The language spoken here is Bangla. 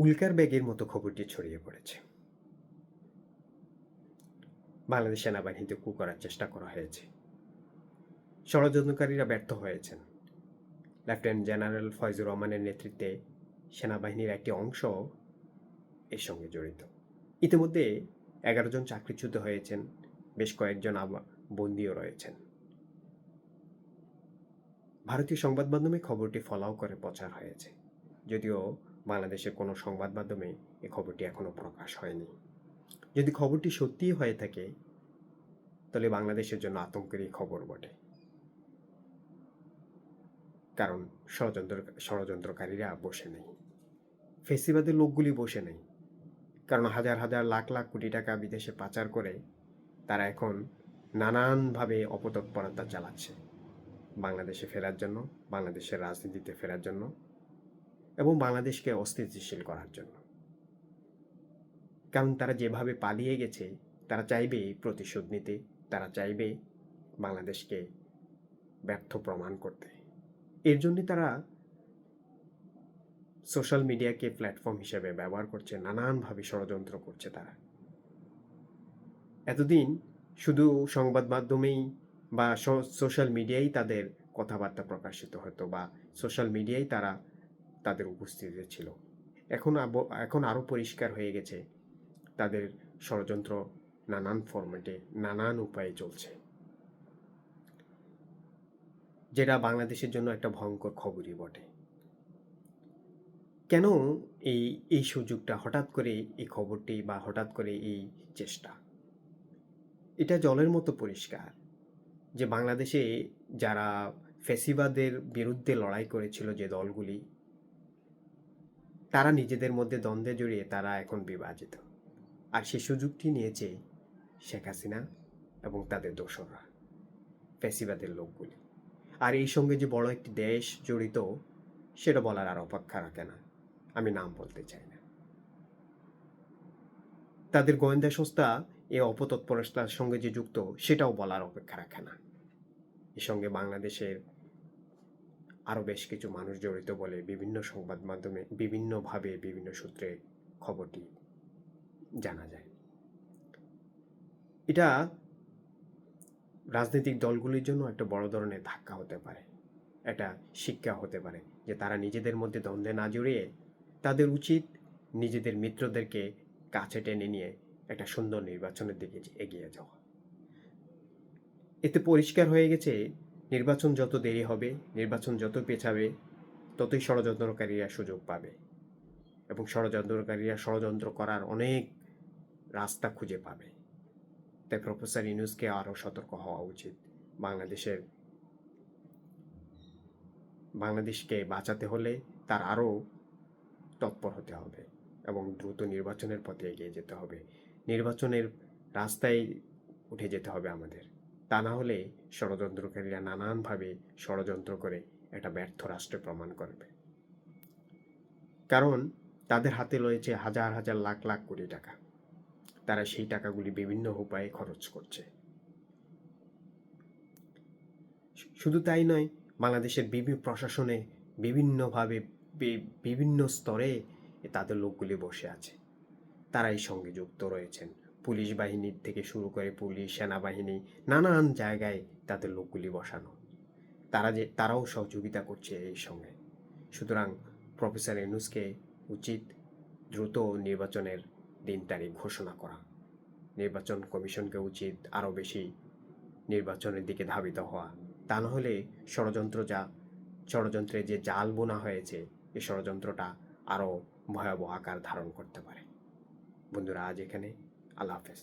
উল্কার ব্যাগের মতো খবরটি ছড়িয়ে পড়েছে। বাংলাদেশ সেনাবাহিনীতে কু করার চেষ্টা করা হয়েছে। ষড়যন্ত্রকারীরা ব্যর্থ হয়েছেন। লেফটেন্যান্ট জেনারেল ফয়জুর রহমানের নেতৃত্বে সেনাবাহিনীর একটি অংশ এর সঙ্গে জড়িত। ইতিমধ্যে এগারো জন চাকরিচ্যুত হয়েছেন, বেশ কয়েকজন বন্দিও রয়েছেন। ভারতীয় সংবাদ মাধ্যমে খবরটি ফলাও করে প্রচার হয়েছে। যদিও বাংলাদেশের কোনো সংবাদ মাধ্যমে এ খবরটি এখনও প্রকাশ হয়নি। যদি খবরটি সত্যিই হয়ে থাকে, তাহলে বাংলাদেশের জন্য আতঙ্কেরই খবর বটে। কারণ ষড়যন্ত্র, ষড়যন্ত্রকারীরা বসে নেই। ফেসিবাদের লোকগুলি বসে নেই। কারণ হাজার হাজার, লাখ লাখ কোটি টাকা বিদেশে পাচার করে তারা এখন নানানভাবে অপতৎপরতা চালাচ্ছে। বাংলাদেশে ফেরার জন্য, বাংলাদেশের রাজনীতিতে ফেরার জন্য এবং বাংলাদেশকে অস্থিতিশীল করার জন্য। কারণ তারা যেভাবে পালিয়ে গেছে, তারা চাইবে প্রতিশোধ নিতে, তারা চাইবে বাংলাদেশকে ব্যর্থ প্রমাণ করতে। এর জন্য তারা সোশ্যাল মিডিয়াকে প্ল্যাটফর্ম হিসেবে ব্যবহার করছে, নানানভাবে ষড়যন্ত্র করছে তারা। এতদিন শুধু সংবাদ মাধ্যমেই বা সোশ্যাল মিডিয়াই তাদের কথাবার্তা প্রকাশিত হতো বা সোশ্যাল মিডিয়াই তারা তাদের উপস্থিতি ছিল। এখন এখন আরও পরিষ্কার হয়ে গেছে। তাদের ষড়যন্ত্র নানান ফরম্যাটে নানান উপায়ে চলছে। যেটা বাংলাদেশের জন্য একটা ভয়ঙ্কর খবরই বটে। কেন এই এই সুযোগটা হঠাৎ করে এই খবরটি বা হঠাৎ করে এই চেষ্টা? এটা জলের মতো পরিষ্কার যে বাংলাদেশে যারা ফেসিবাদের বিরুদ্ধে লড়াই করেছিল যে দলগুলি তারা নিজেদের মধ্যে দ্বন্দ্বে জড়িয়ে তারা এখন বিভাজিত। আর সেই সুযোগটি নিয়েছে শেখ হাসিনা এবং তাদের দোসররা, ফেসিবাদের লোকগুলি। আর এই সঙ্গে যে বড় একটি দেশ জড়িত, সেটা বলার আর অপেক্ষা রাখে না। আমি নাম বলতে চাই না। তাদের গোয়েন্দা সংস্থা এ অপতৎপরতার সঙ্গে যে যুক্ত, সেটাও বলার অপেক্ষা রাখে না। এর সঙ্গে বাংলাদেশের আরও বেশ কিছু মানুষ জড়িত বলে বিভিন্ন সংবাদ মাধ্যমে বিভিন্নভাবে বিভিন্ন সূত্রে খবরটি জানা যায়। এটা রাজনৈতিক দলগুলির জন্য একটা বড় ধরনের ধাক্কা হতে পারে, একটা শিক্ষা হতে পারে যে তারা নিজেদের মধ্যে দ্বন্দ্বে না জড়িয়ে তাদের উচিত নিজেদের মিত্রদেরকে কাছে টেনে নিয়ে একটা সুন্দর নির্বাচনের দিকে এগিয়ে যাওয়া। এতে পরিষ্কার হয়ে গেছে নির্বাচন যত দেরি হবে, নির্বাচন যত পেছাবে, ততই ষড়যন্ত্রকারীরা সুযোগ পাবে। এবং ষড়যন্ত্রকারীরা ষড়যন্ত্র করার অনেক রাস্তা খুঁজে পাবে। তাই প্রফেসর ইনুসকে আরও সতর্ক হওয়া উচিত। বাংলাদেশের, বাংলাদেশকে বাঁচাতে হলে তার আরও তৎপর হতে হবে এবং দ্রুত নির্বাচনের পথে এগিয়ে যেতে হবে। নির্বাচনের রাস্তায় উঠে যেতে হবে আমাদের। তা না হলে ষড়যন্ত্রকারীরা নানানভাবে ষড়যন্ত্র করে একটা ব্যর্থ রাষ্ট্রে প্রমাণ করবে। কারণ তাদের হাতে রয়েছে হাজার হাজার লাখ লাখ কোটি টাকা। তারা সেই টাকাগুলি বিভিন্ন উপায়ে খরচ করছে। শুধু তাই নয়, বাংলাদেশের বিভিন্ন প্রশাসনে বিভিন্নভাবে বিভিন্ন স্তরে তাদের লোকগুলি বসে আছে। তারা এই সঙ্গে যুক্ত রয়েছেন। পুলিশ বাহিনীর থেকে শুরু করে পুলিশ, সেনাবাহিনী, নানান জায়গায় তাদের লোকগুলি বসানো। তারা যে, তারাও সহযোগিতা করছে এই সঙ্গে। সুতরাং প্রফেসর এনুসকে উচিত দ্রুত নির্বাচনের দিন তারিখ ঘোষণা করা। নির্বাচন কমিশনকে উচিত আরও বেশি নির্বাচনের দিকে ধাবিত হওয়া। তা না হলে ষড়যন্ত্র যা, ষড়যন্ত্রে যে জাল বোনা হয়েছে এই ষড়যন্ত্রটা আরও ভয়াবহ আকার ধারণ করতে পারে। বন্ধুরা, আজ এখানে আল্লাহ হাফেজ